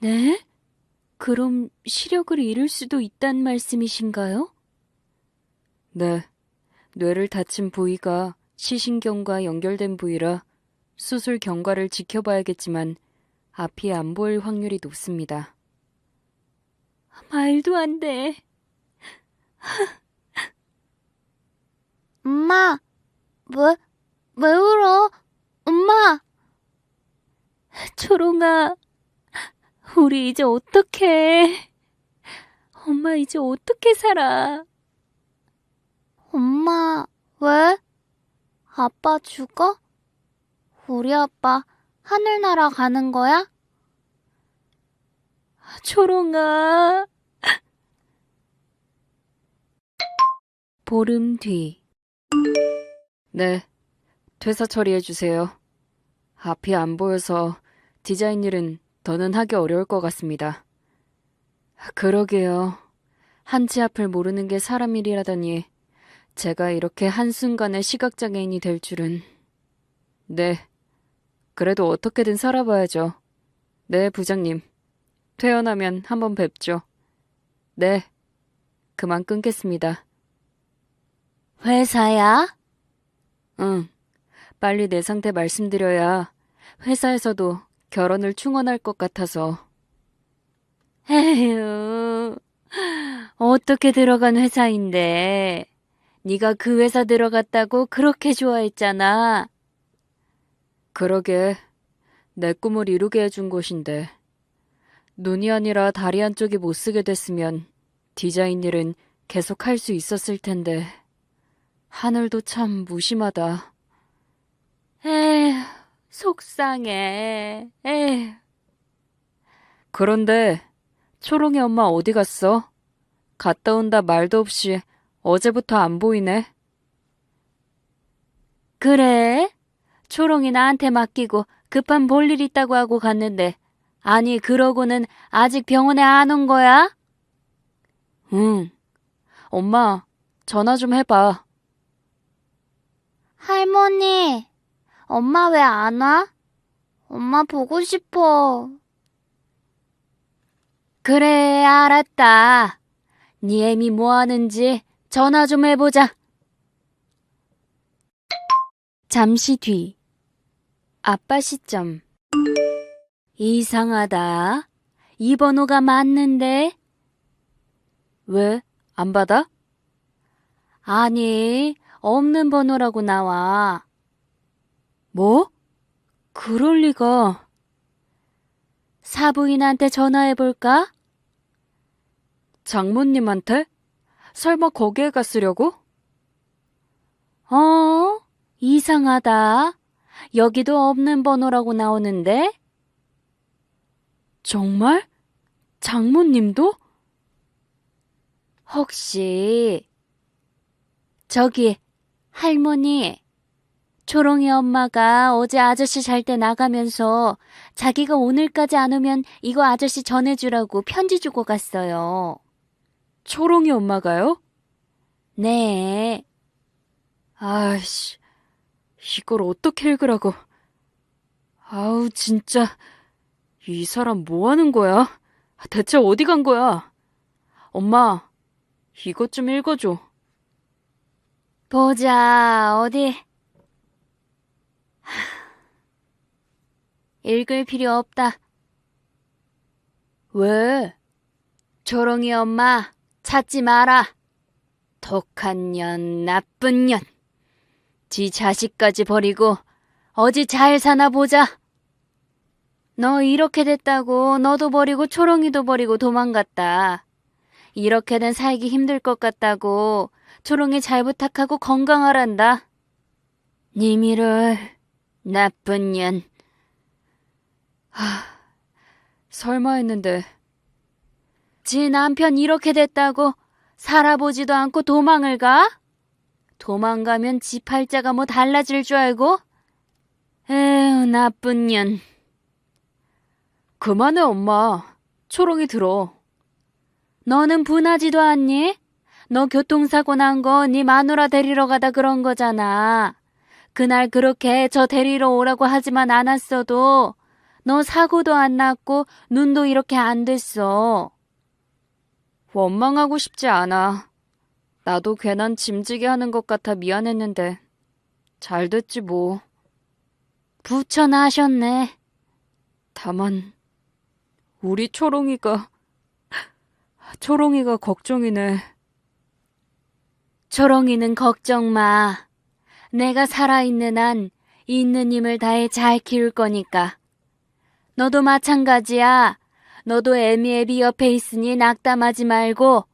네? 그럼 시력을 잃을 수도 있단 말씀이신가요? 네. 뇌를 다친 부위가 시신경과 연결된 부위라 수술 경과를 지켜봐야겠지만 앞이 안 보일 확률이 높습니다. 말도 안 돼. 엄마, 왜, 왜 울어? 엄마, 초롱아, 우리 이제 어떡해. 엄마 이제 어떻게 살아. 엄마, 왜? 아빠 죽어? 우리 아빠 하늘나라 가는 거야? 초롱아. 보름 뒤. 네, 퇴사 처리해주세요. 앞이 안 보여서 디자인 일은 더는 하기 어려울 것 같습니다. 그러게요. 한치 앞을 모르는 게 사람 일이라더니 제가 이렇게 한순간에 시각장애인이 될 줄은. 네, 그래도 어떻게든 살아봐야죠. 네, 부장님. 퇴원하면 한번 뵙죠. 네, 그만 끊겠습니다. 회사야? 응, 빨리 내 상태 말씀드려야 회사에서도 결혼을 충원할 것 같아서. 에휴, 어떻게 들어간 회사인데. 네가 그 회사 들어갔다고 그렇게 좋아했잖아. 그러게, 내 꿈을 이루게 해준 곳인데. 눈이 아니라 다리 한쪽이 못 쓰게 됐으면 디자인 일은 계속 할 수 있었을 텐데. 하늘도 참 무심하다. 에휴, 속상해. 에휴. 그런데 초롱이 엄마 어디 갔어? 갔다 온다 말도 없이 어제부터 안 보이네. 그래? 초롱이 나한테 맡기고 급한 볼일 있다고 하고 갔는데 아니 그러고는 아직 병원에 안 온 거야? 응. 엄마 전화 좀 해봐. 할머니, 엄마 왜 안 와? 엄마 보고 싶어. 그래, 알았다. 네 애미 뭐 하는지 전화 좀 해보자. 잠시 뒤. 아빠 시점. 이상하다. 이 번호가 맞는데? 왜? 안 받아? 아니, 없는 번호라고 나와. 뭐? 그럴 리가. 사부인한테 전화해볼까? 장모님한테? 설마 거기에 갔으려고? 어, 이상하다. 여기도 없는 번호라고 나오는데? 정말? 장모님도? 혹시, 저기, 할머니, 초롱이 엄마가 어제 아저씨 잘 때 나가면서 자기가 오늘까지 안 오면 이거 아저씨 전해주라고 편지 주고 갔어요. 초롱이 엄마가요? 네. 아이씨, 이걸 어떻게 읽으라고. 아우, 진짜. 이 사람 뭐 하는 거야? 대체 어디 간 거야? 엄마, 이것 좀 읽어줘. 보자, 어디. 읽을 필요 없다. 왜? 조롱이 엄마, 찾지 마라. 독한 년, 나쁜 년. 지 자식까지 버리고 어디 잘 사나 보자. 너 이렇게 됐다고 너도 버리고 초롱이도 버리고 도망갔다. 이렇게는 살기 힘들 것 같다고 초롱이 잘 부탁하고 건강하란다. 니미를 나쁜 년. 하, 설마 했는데. 지 남편 이렇게 됐다고 살아보지도 않고 도망을 가? 도망가면 지 팔자가 뭐 달라질 줄 알고? 에휴, 나쁜 년. 그만해, 엄마. 초롱이 들어. 너는 분하지도 않니? 너 교통사고 난 거 네 마누라 데리러 가다 그런 거잖아. 그날 그렇게 저 데리러 오라고 하지만 않았어도 너 사고도 안 났고 눈도 이렇게 안 됐어. 원망하고 싶지 않아. 나도 괜한 짐지게 하는 것 같아 미안했는데. 잘 됐지 뭐. 부처나 하셨네. 다만, 우리 초롱이가, 초롱이가 걱정이네. 초롱이는 걱정 마. 내가 살아있는 한 있는 힘을 다해 잘 키울 거니까. 너도 마찬가지야. 너도 애미애비 옆에 있으니 낙담하지 말고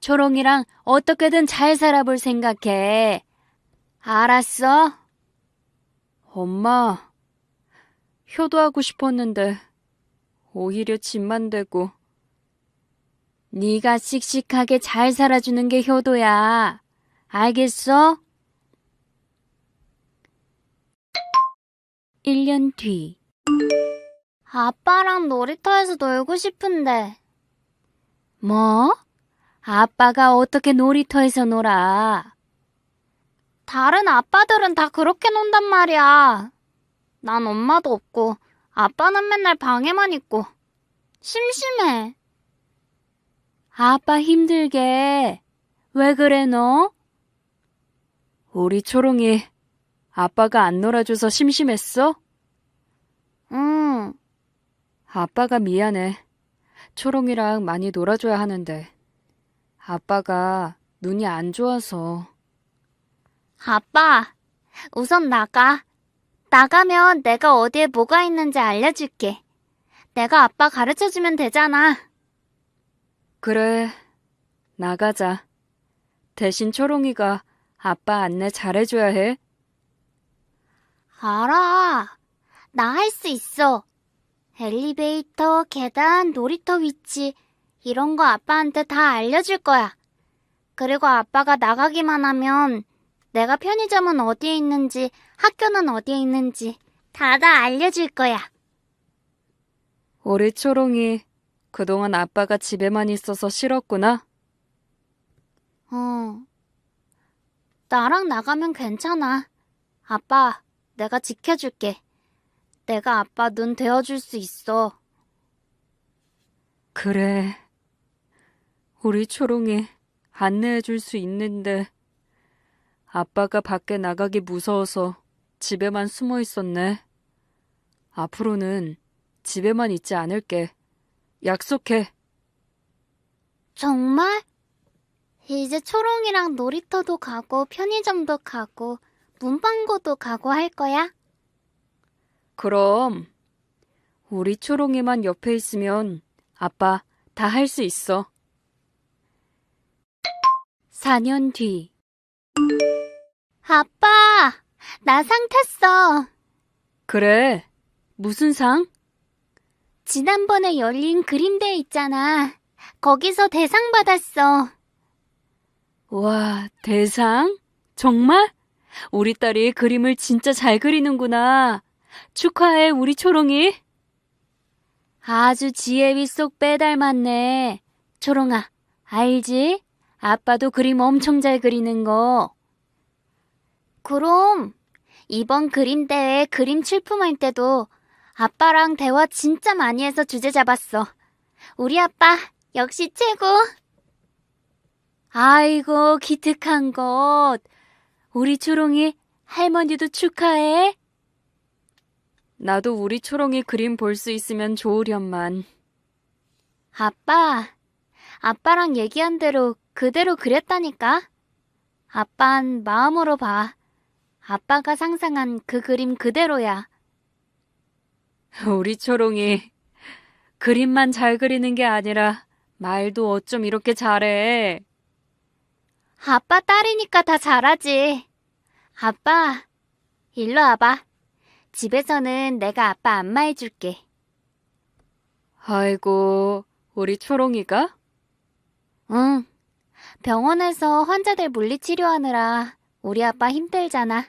초롱이랑 어떻게든 잘 살아볼 생각해. 알았어? 엄마, 효도하고 싶었는데, 오히려 짐만 되고, 네가 씩씩하게 잘 살아주는 게 효도야. 알겠어? 1년 뒤. 아빠랑 놀이터에서 놀고 싶은데. 뭐? 아빠가 어떻게 놀이터에서 놀아? 다른 아빠들은 다 그렇게 논단 말이야. 난 엄마도 없고, 아빠는 맨날 방에만 있고, 심심해. 아빠 힘들게. 왜 그래, 너? 우리 초롱이, 아빠가 안 놀아줘서 심심했어? 응. 아빠가 미안해. 초롱이랑 많이 놀아줘야 하는데. 아빠가 눈이 안 좋아서. 아빠, 우선 나가. 나가면 내가 어디에 뭐가 있는지 알려줄게. 내가 아빠 가르쳐주면 되잖아. 그래, 나가자. 대신 초롱이가 아빠 안내 잘해줘야 해. 알아. 나 할 수 있어. 엘리베이터, 계단, 놀이터 위치, 이런 거 아빠한테 다 알려줄 거야. 그리고 아빠가 나가기만 하면 내가 편의점은 어디에 있는지, 학교는 어디에 있는지 다 다 알려줄 거야. 우리 초롱이 그동안 아빠가 집에만 있어서 싫었구나. 어. 나랑 나가면 괜찮아. 아빠, 내가 지켜줄게. 내가 아빠 눈 되어줄 수 있어. 그래. 우리 초롱이 안내해 줄 수 있는데 아빠가 밖에 나가기 무서워서 집에만 숨어 있었네. 앞으로는 집에만 있지 않을게. 약속해. 정말? 이제 초롱이랑 놀이터도 가고 편의점도 가고 문방구도 가고 할 거야? 그럼 우리 초롱이만 옆에 있으면 아빠 다 할 수 있어. 4년 뒤. 아빠, 나 상 탔어. 그래. 무슨 상? 지난번에 열린 그림대회 있잖아. 거기서 대상 받았어. 와, 대상? 정말? 우리 딸이 그림을 진짜 잘 그리는구나. 축하해, 우리 초롱이. 아주 지혜비 쏙 빼닮았네. 초롱아, 알지? 아빠도 그림 엄청 잘 그리는 거. 그럼 이번 그림 대회 그림 출품할 때도 아빠랑 대화 진짜 많이 해서 주제 잡았어. 우리 아빠 역시 최고. 아이고 기특한 것. 우리 초롱이 할머니도 축하해. 나도 우리 초롱이 그림 볼 수 있으면 좋으련만. 아빠, 아빠랑 얘기한 대로 그대로 그렸다니까? 아빤 마음으로 봐. 아빠가 상상한 그 그림 그대로야. 우리 초롱이 그림만 잘 그리는 게 아니라 말도 어쩜 이렇게 잘해. 아빠 딸이니까 다 잘하지. 아빠, 일로 와봐. 집에서는 내가 아빠 안마해줄게. 아이고, 우리 초롱이가? 응. 병원에서 환자들 물리치료하느라 우리 아빠 힘들잖아.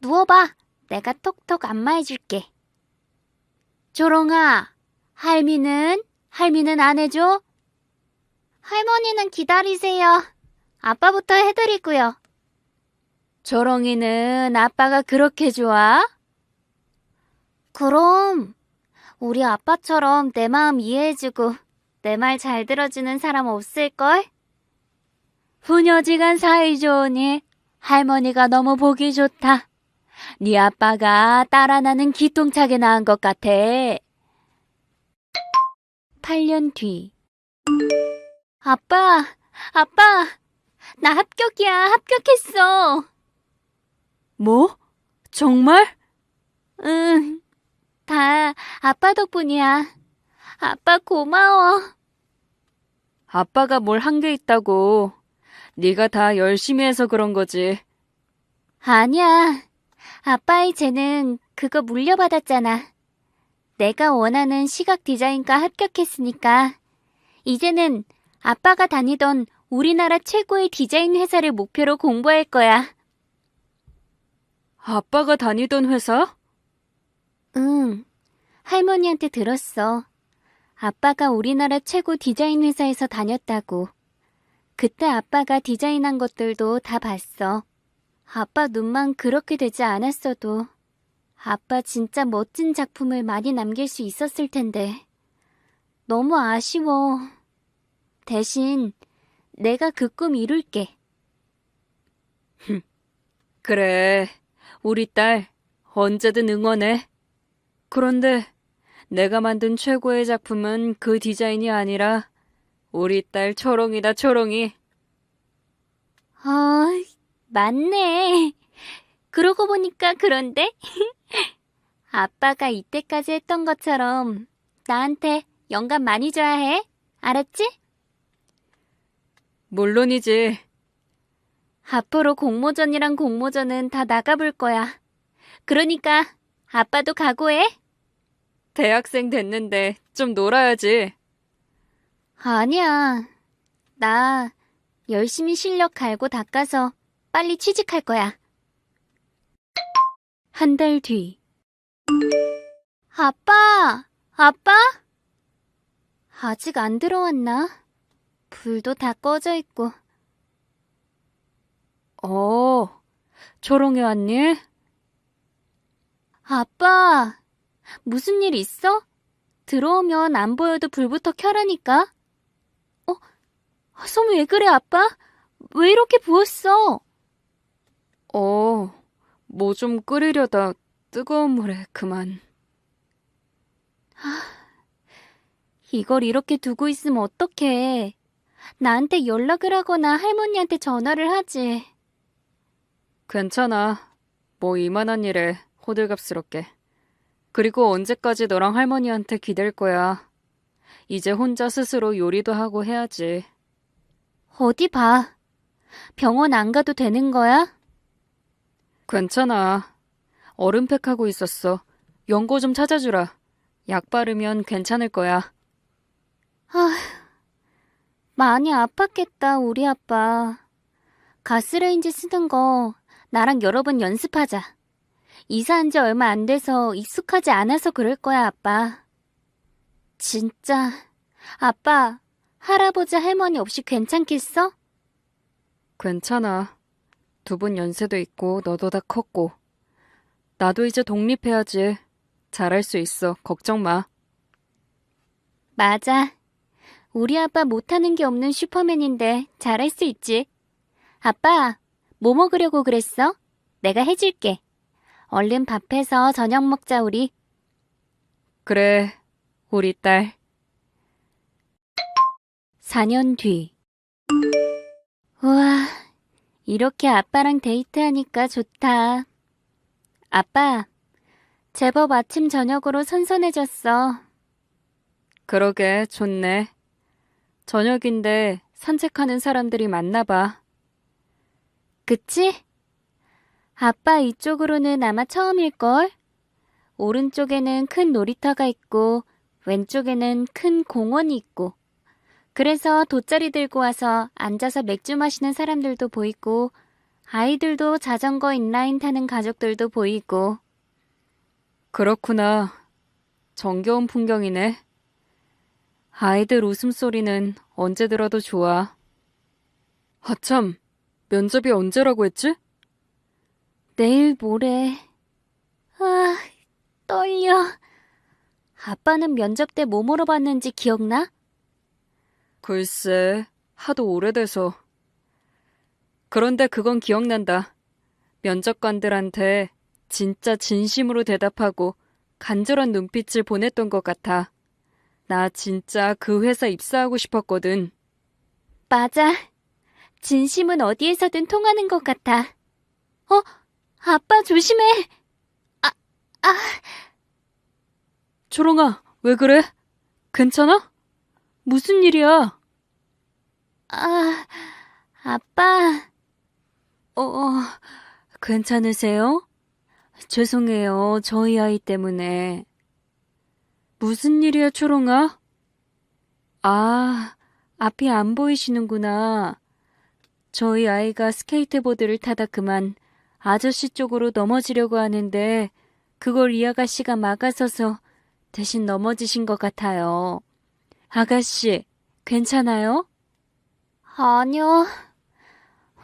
누워봐. 내가 톡톡 안마해줄게. 조롱아, 할미는? 할미는 안 해줘? 할머니는 기다리세요. 아빠부터 해드리고요. 조롱이는 아빠가 그렇게 좋아? 그럼 우리 아빠처럼 내 마음 이해해주고 내 말 잘 들어주는 사람 없을걸? 부녀지간 사이좋으니 할머니가 너무 보기 좋다. 네 아빠가 딸 하나는 기똥차게 낳은 것 같아. 8년 뒤. 아빠, 아빠, 나 합격이야, 합격했어. 뭐? 정말? 응, 다 아빠 덕분이야. 아빠 고마워. 아빠가 뭘 한 게 있다고. 네가 다 열심히 해서 그런 거지. 아니야. 아빠의 재능 그거 물려받았잖아. 내가 원하는 시각 디자인과 합격했으니까 이제는 아빠가 다니던 우리나라 최고의 디자인 회사를 목표로 공부할 거야. 아빠가 다니던 회사? 응. 할머니한테 들었어. 아빠가 우리나라 최고 디자인 회사에서 다녔다고. 그때 아빠가 디자인한 것들도 다 봤어. 아빠 눈만 그렇게 되지 않았어도 아빠 진짜 멋진 작품을 많이 남길 수 있었을 텐데. 너무 아쉬워. 대신 내가 그 꿈 이룰게. 그래. 우리 딸 언제든 응원해. 그런데 내가 만든 최고의 작품은 그 디자인이 아니라 우리 딸 초롱이다, 초롱이. 아, 맞네. 그러고 보니까 그런데? 아빠가 이때까지 했던 것처럼 나한테 영감 많이 줘야 해. 알았지? 물론이지. 앞으로 공모전이랑 공모전은 다 나가볼 거야. 그러니까 아빠도 각오해. 대학생 됐는데 좀 놀아야지. 아니야. 나 열심히 실력 갈고 닦아서 빨리 취직할 거야. 한 달 뒤. 아빠! 아빠? 아직 안 들어왔나? 불도 다 꺼져 있고. 어, 초롱이 왔니? 아빠, 무슨 일 있어? 들어오면 안 보여도 불부터 켜라니까. 어? 손왜 그래, 아빠? 왜 이렇게 부었어? 어, 뭐 좀 끓이려다 뜨거운 물에 그만. 이걸 이렇게 두고 있으면 어떡해. 나한테 연락을 하거나 할머니한테 전화를 하지. 괜찮아. 뭐 이만한 일에 호들갑스럽게. 그리고 언제까지 너랑 할머니한테 기댈 거야. 이제 혼자 스스로 요리도 하고 해야지. 어디 봐. 병원 안 가도 되는 거야? 괜찮아. 얼음팩 하고 있었어. 연고 좀 찾아주라. 약 바르면 괜찮을 거야. 많이 아팠겠다, 우리 아빠. 가스레인지 쓰는 거 나랑 여러 번 연습하자. 이사한 지 얼마 안 돼서 익숙하지 않아서 그럴 거야, 아빠. 진짜, 아빠, 할아버지 할머니 없이 괜찮겠어? 괜찮아. 두 분 연세도 있고 너도 다 컸고. 나도 이제 독립해야지. 잘할 수 있어. 걱정 마. 맞아. 우리 아빠 못하는 게 없는 슈퍼맨인데 잘할 수 있지. 아빠, 뭐 먹으려고 그랬어? 내가 해줄게. 얼른 밥해서 저녁 먹자, 우리. 그래, 우리 딸. 4년 뒤. 우와, 이렇게 아빠랑 데이트하니까 좋다. 아빠, 제법 아침 저녁으로 선선해졌어. 그러게, 좋네. 저녁인데 산책하는 사람들이 많나 봐. 그치? 아빠 이쪽으로는 아마 처음일걸? 오른쪽에는 큰 놀이터가 있고, 왼쪽에는 큰 공원이 있고, 그래서 돗자리 들고 와서 앉아서 맥주 마시는 사람들도 보이고, 아이들도 자전거 인라인 타는 가족들도 보이고, 그렇구나. 정겨운 풍경이네. 아이들 웃음소리는 언제 들어도 좋아. 아참, 면접이 언제라고 했지? 내일 모레. 아, 떨려. 아빠는 면접 때 뭐 물어봤는지 기억나? 글쎄, 하도 오래돼서. 그런데 그건 기억난다. 면접관들한테 진짜 진심으로 대답하고 간절한 눈빛을 보냈던 것 같아. 나 진짜 그 회사 입사하고 싶었거든. 맞아. 진심은 어디에서든 통하는 것 같아. 어? 아빠 조심해. 초롱아, 왜 그래? 괜찮아? 무슨 일이야? 아, 아빠. 어, 어, 괜찮으세요? 죄송해요. 저희 아이 때문에. 무슨 일이야, 초롱아? 아, 앞이 안 보이시는구나. 저희 아이가 스케이트보드를 타다 그만 아저씨 쪽으로 넘어지려고 하는데 그걸 이 아가씨가 막아서서 대신 넘어지신 것 같아요. 아가씨, 괜찮아요? 아니요.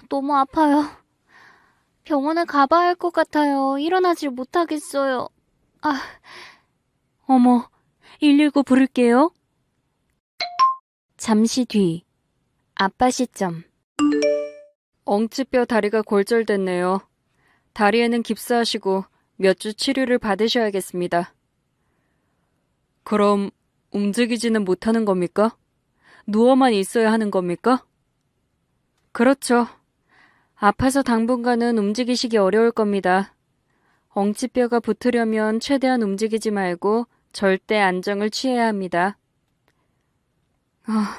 너무 아파요. 병원에 가봐야 할 것 같아요. 일어나질 못하겠어요. 아, 어머, 119 부를게요. 잠시 뒤, 아빠 시점. 엉치뼈 다리가 골절됐네요. 다리에는 깁스하시고 몇 주 치료를 받으셔야겠습니다. 그럼 움직이지는 못하는 겁니까? 누워만 있어야 하는 겁니까? 그렇죠. 아파서 당분간은 움직이시기 어려울 겁니다. 엉치뼈가 붙으려면 최대한 움직이지 말고 절대 안정을 취해야 합니다. 아,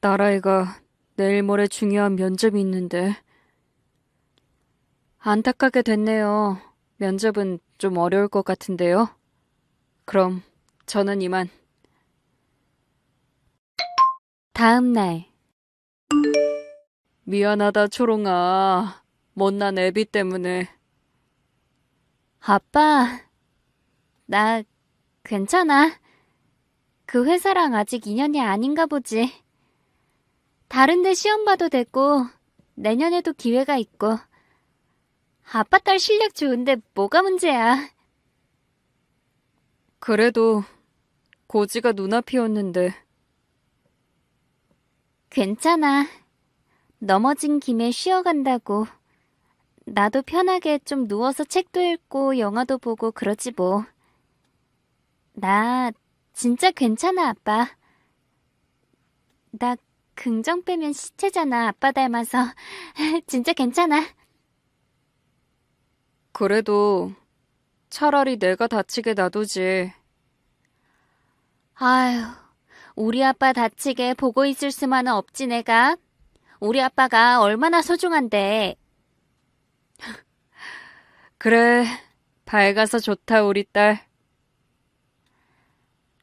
딸아이가 내일 모레 중요한 면접이 있는데. 안타깝게 됐네요. 면접은 좀 어려울 것 같은데요. 그럼 저는 이만. 다음 날. 미안하다, 초롱아. 못난 애비 때문에. 아빠. 나 괜찮아. 그 회사랑 아직 인연이 아닌가 보지. 다른 데 시험 봐도 되고, 내년에도 기회가 있고. 아빠 딸 실력 좋은데 뭐가 문제야. 그래도 고지가 눈앞이었는데. 괜찮아. 넘어진 김에 쉬어간다고. 나도 편하게 좀 누워서 책도 읽고 영화도 보고 그러지 뭐. 나 진짜 괜찮아, 아빠. 나 긍정 빼면 시체잖아, 아빠 닮아서. 진짜 괜찮아. 그래도 차라리 내가 다치게 놔두지. 아휴, 우리 아빠 다치게 보고 있을 수만은 없지, 내가. 우리 아빠가 얼마나 소중한데. 그래, 밝아서 좋다, 우리 딸.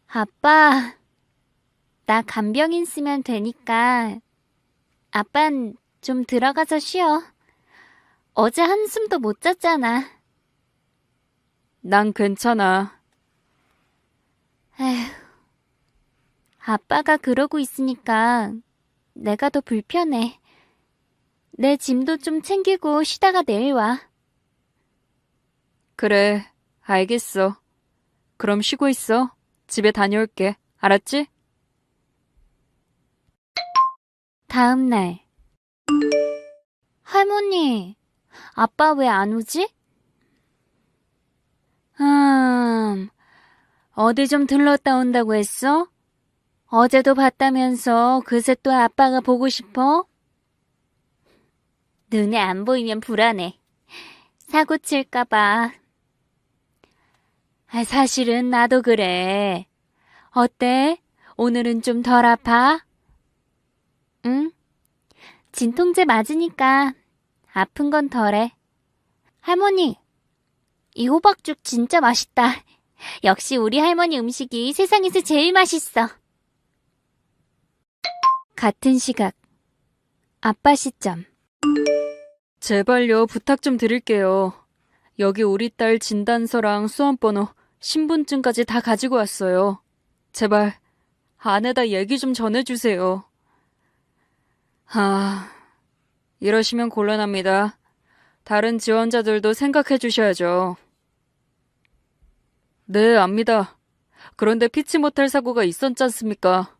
아빠, 나 간병인 쓰면 되니까 아빤 좀 들어가서 쉬어. 어제 한숨도 못 잤잖아. 난 괜찮아. 에휴, 아빠가 그러고 있으니까 내가 더 불편해. 내 짐도 좀 챙기고 쉬다가 내일 와. 그래, 알겠어. 그럼 쉬고 있어. 집에 다녀올게. 알았지? 다음 날. 할머니, 아빠 왜 안 오지? 음, 어디 좀 들렀다 온다고 했어? 어제도 봤다면서 그새 또 아빠가 보고 싶어? 눈에 안 보이면 불안해. 사고 칠까봐. 아, 사실은 나도 그래. 어때? 오늘은 좀 덜 아파? 응? 진통제 맞으니까 아픈 건 덜해. 할머니, 이 호박죽 진짜 맛있다. 역시 우리 할머니 음식이 세상에서 제일 맛있어. 같은 시각. 아빠 시점. 제발요, 부탁 좀 드릴게요. 여기 우리 딸 진단서랑 수험번호, 신분증까지 다 가지고 왔어요. 제발, 안에다 얘기 좀 전해주세요. 아, 이러시면 곤란합니다. 다른 지원자들도 생각해 주셔야죠. 네, 압니다. 그런데 피치 못할 사고가 있었지 않습니까?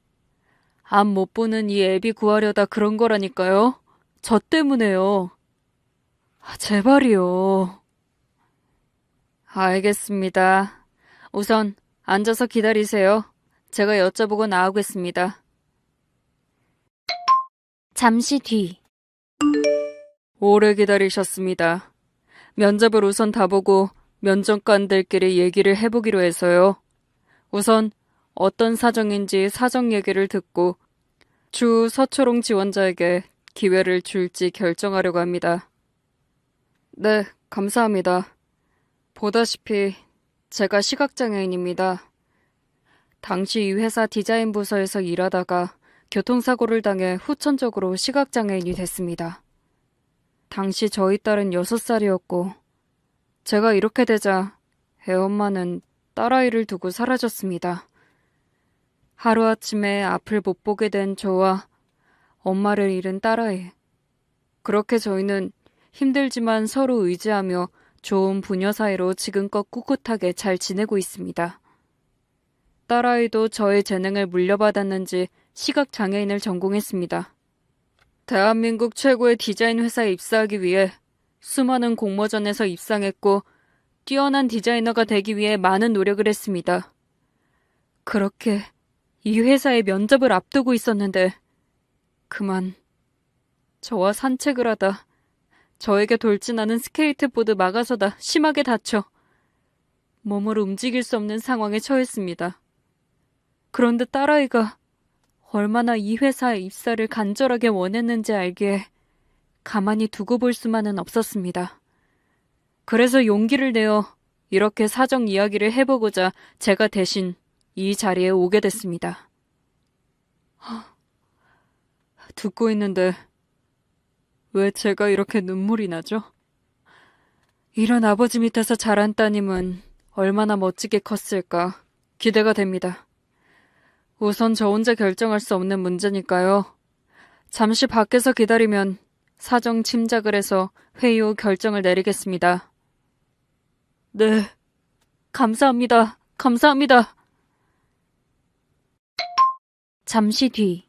앞 못 보는 이 애비 구하려다 그런 거라니까요. 저 때문에요. 아, 제발이요. 알겠습니다. 우선 앉아서 기다리세요. 제가 여쭤보고 나오겠습니다. 잠시 뒤. 오래 기다리셨습니다. 면접을 우선 다 보고 면접관들끼리 얘기를 해보기로 해서요. 우선 어떤 사정인지 사정 얘기를 듣고 주 서초롱 지원자에게 기회를 줄지 결정하려고 합니다. 네, 감사합니다. 보다시피 제가 시각장애인입니다. 당시 이 회사 디자인 부서에서 일하다가 교통사고를 당해 후천적으로 시각장애인이 됐습니다. 당시 저희 딸은 6살이었고, 제가 이렇게 되자 애엄마는 딸아이를 두고 사라졌습니다. 하루아침에 앞을 못 보게 된 저와 엄마를 잃은 딸아이. 그렇게 저희는 힘들지만 서로 의지하며 좋은 부녀 사이로 지금껏 꿋꿋하게 잘 지내고 있습니다. 딸아이도 저의 재능을 물려받았는지 시각장애인을 전공했습니다. 대한민국 최고의 디자인 회사에 입사하기 위해 수많은 공모전에서 입상했고 뛰어난 디자이너가 되기 위해 많은 노력을 했습니다. 그렇게 이 회사의 면접을 앞두고 있었는데 그만 저와 산책을 하다 저에게 돌진하는 스케이트보드 막아서다 심하게 다쳐 몸을 움직일 수 없는 상황에 처했습니다. 그런데 딸아이가 얼마나 이 회사의 입사를 간절하게 원했는지 알기에 가만히 두고 볼 수만은 없었습니다. 그래서 용기를 내어 이렇게 사정 이야기를 해보고자 제가 대신 이 자리에 오게 됐습니다. 하, 듣고 있는데 왜 제가 이렇게 눈물이 나죠? 이런 아버지 밑에서 자란 따님은 얼마나 멋지게 컸을까 기대가 됩니다. 우선 저 혼자 결정할 수 없는 문제니까요. 잠시 밖에서 기다리면 사정 침작을 해서 회의 후 결정을 내리겠습니다. 네. 감사합니다. 감사합니다. 잠시 뒤.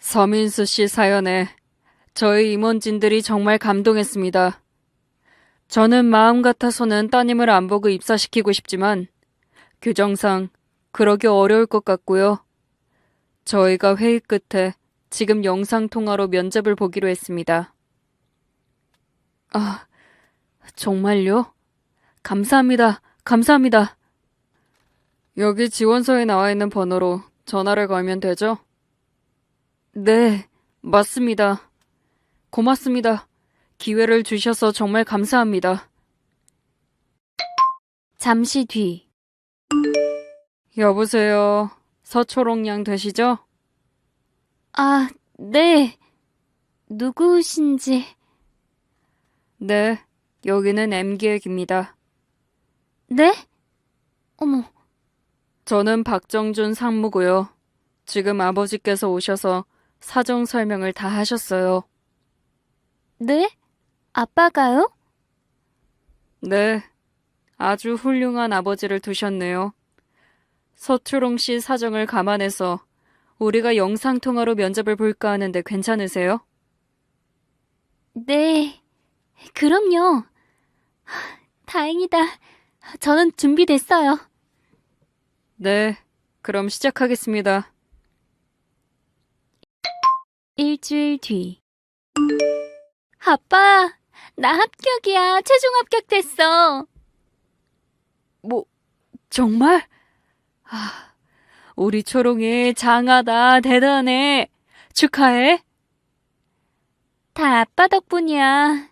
서민수 씨 사연에 저희 임원진들이 정말 감동했습니다. 저는 마음 같아서는 따님을 안 보고 입사시키고 싶지만 규정상 그러기 어려울 것 같고요. 저희가 회의 끝에 지금 영상통화로 면접을 보기로 했습니다. 아, 정말요? 감사합니다. 감사합니다. 여기 지원서에 나와 있는 번호로 전화를 걸면 되죠? 네, 맞습니다. 고맙습니다. 기회를 주셔서 정말 감사합니다. 잠시 뒤. 여보세요. 서초롱 양 되시죠? 아, 네. 누구신지. 네, 여기는 M기획입니다. 네? 어머, 저는 박정준 상무고요. 지금 아버지께서 오셔서 사정 설명을 다 하셨어요. 네? 아빠가요? 네, 아주 훌륭한 아버지를 두셨네요. 서초롱 씨 사정을 감안해서 우리가 영상통화로 면접을 볼까 하는데 괜찮으세요? 네. 그럼요. 하, 다행이다. 저는 준비됐어요. 네, 그럼 시작하겠습니다. 일주일 뒤. 아빠, 나 합격이야. 최종 합격됐어. 뭐, 정말? 아, 우리 초롱이 장하다, 대단해. 축하해. 다 아빠 덕분이야.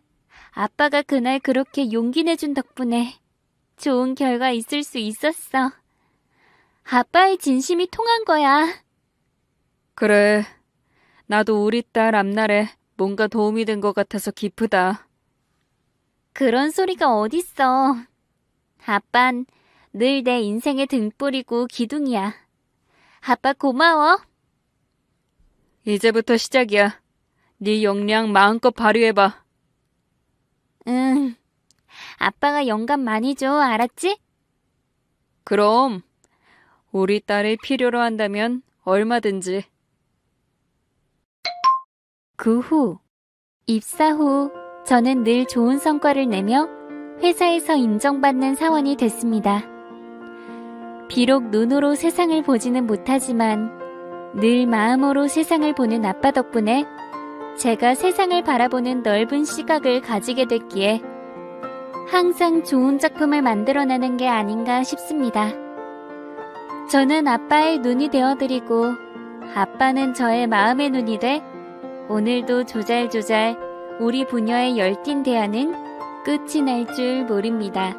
아빠가 그날 그렇게 용기 내준 덕분에 좋은 결과 있을 수 있었어. 아빠의 진심이 통한 거야. 그래. 나도 우리 딸 앞날에 뭔가 도움이 된 것 같아서 기쁘다. 그런 소리가 어딨어. 아빤 늘 내 인생의 등불이고 기둥이야. 아빠 고마워. 이제부터 시작이야. 네 역량 마음껏 발휘해봐. 응. 아빠가 영감 많이 줘, 알았지? 그럼 우리 딸을 필요로 한다면 얼마든지. 그 후, 입사 후 저는 늘 좋은 성과를 내며 회사에서 인정받는 사원이 됐습니다. 비록 눈으로 세상을 보지는 못하지만 늘 마음으로 세상을 보는 아빠 덕분에 제가 세상을 바라보는 넓은 시각을 가지게 됐기에 항상 좋은 작품을 만들어내는 게 아닌가 싶습니다. 저는 아빠의 눈이 되어드리고 아빠는 저의 마음의 눈이 돼 오늘도 조잘조잘 우리 부녀의 열띤 대화는 끝이 날 줄 모릅니다.